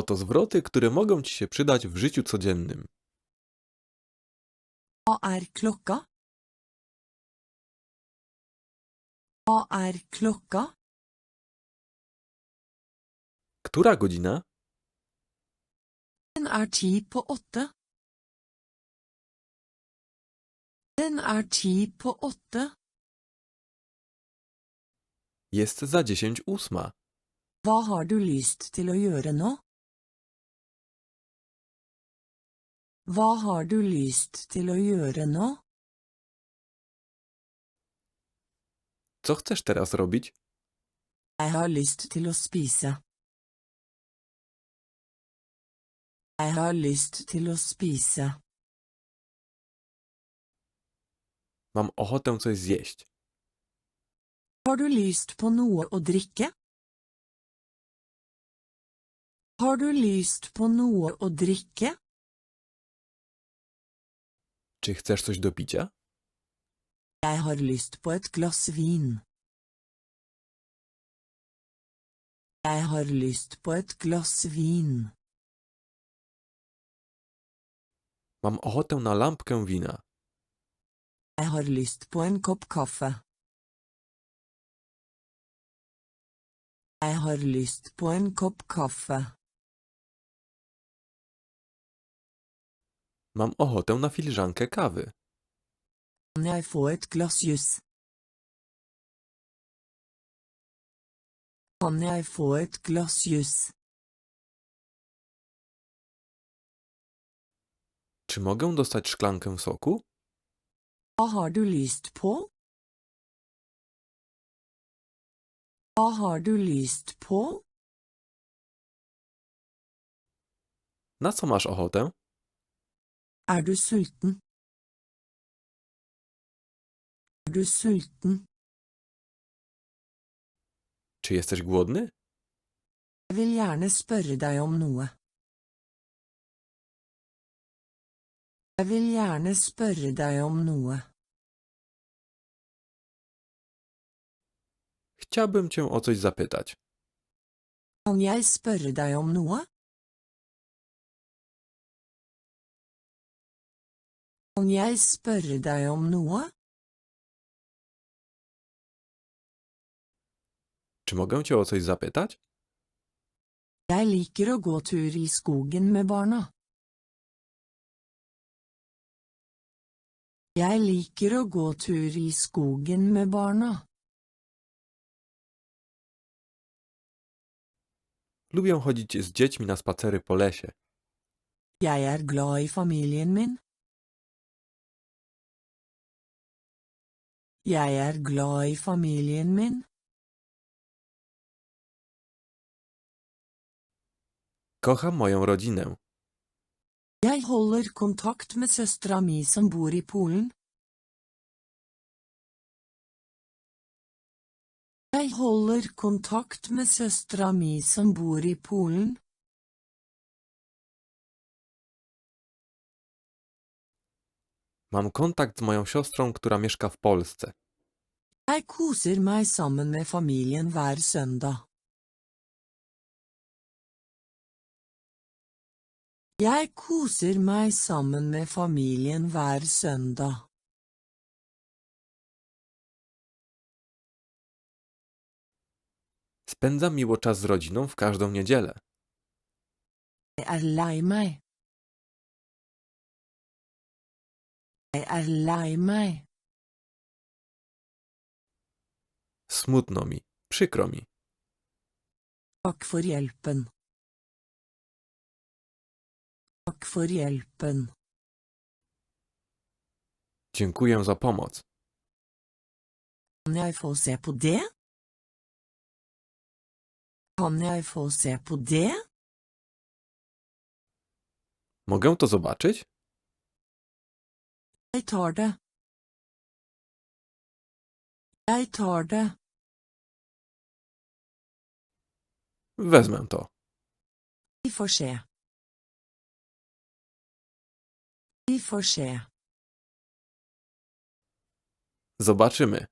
Oto zwroty, które mogą ci się przydać w życiu codziennym. Hva er klokka? Hva er klokka? Która godzina? Den er ti på åtte. Den er ti på åtte. Jest za dziesięć ósma. Hva har du lyst til å gjøre nå? Hva har du lyst til å gjøre nå? Co chcesz teraz robić? Jeg har lyst til å spise. Jeg har lyst til å spise. Mam ochotę coś zjeść. Har du lyst på noe å drikke? Har du lyst på noe å drikke? Czy chcesz coś do picia? Jeg har lyst på et glass vin. Jeg har lyst på et glass vin. Mam ochotę na lampkę wina. Jeg har lyst på en kopp kaffe. Jeg har lyst på en kopp kaffe. Mam ochotę na filiżankę kawy. Jeg få et glass jus? Kan jeg få et glass jus? Czy mogę dostać szklankę soku? Hva har du lyst på? Hva har du lyst på? Na co masz ochotę? Er du sulten? Er du sulten? Czy jesteś głodny? Jeg vil gjerne spørre deg om noe. Jeg vil gjerne spørre deg om noe. Chciałbym cię o coś zapytać. Kan jeg spørre deg om noe? Kan jeg spørre deg om noe? Czy mogę cię o coś zapytać? Jeg liker å gå tur i skogen med barna. Jeg liker å gå tur i skogen med barna. Lubię chodzić z dziećmi na spacery po lesie. Jeg er glad i familien min. Jeg er glad i familien min. Kocham moją rodzinę. Jeg holder kontakt med søstera mi som bor i Polen. Jeg holder kontakt med søstera mi som bor i Polen. Mam kontakt z moją siostrą, która mieszka w Polsce. Jeg koser meg sammen med familien hver søndag. Jeg koser meg sammen med familien hver søndag. Spędzam miło czas z rodziną w każdą niedzielę. Jeg er lei meg. Er lei. Smutno mi, przykro mi. Dziękuję za pomoc. Kan jeg få se på det? Kan jeg få se på det? Mogę to zobaczyć? Jeg tar det. Jeg tar det. Wezmę to. Vi får se. Vi får se. Zobaczymy.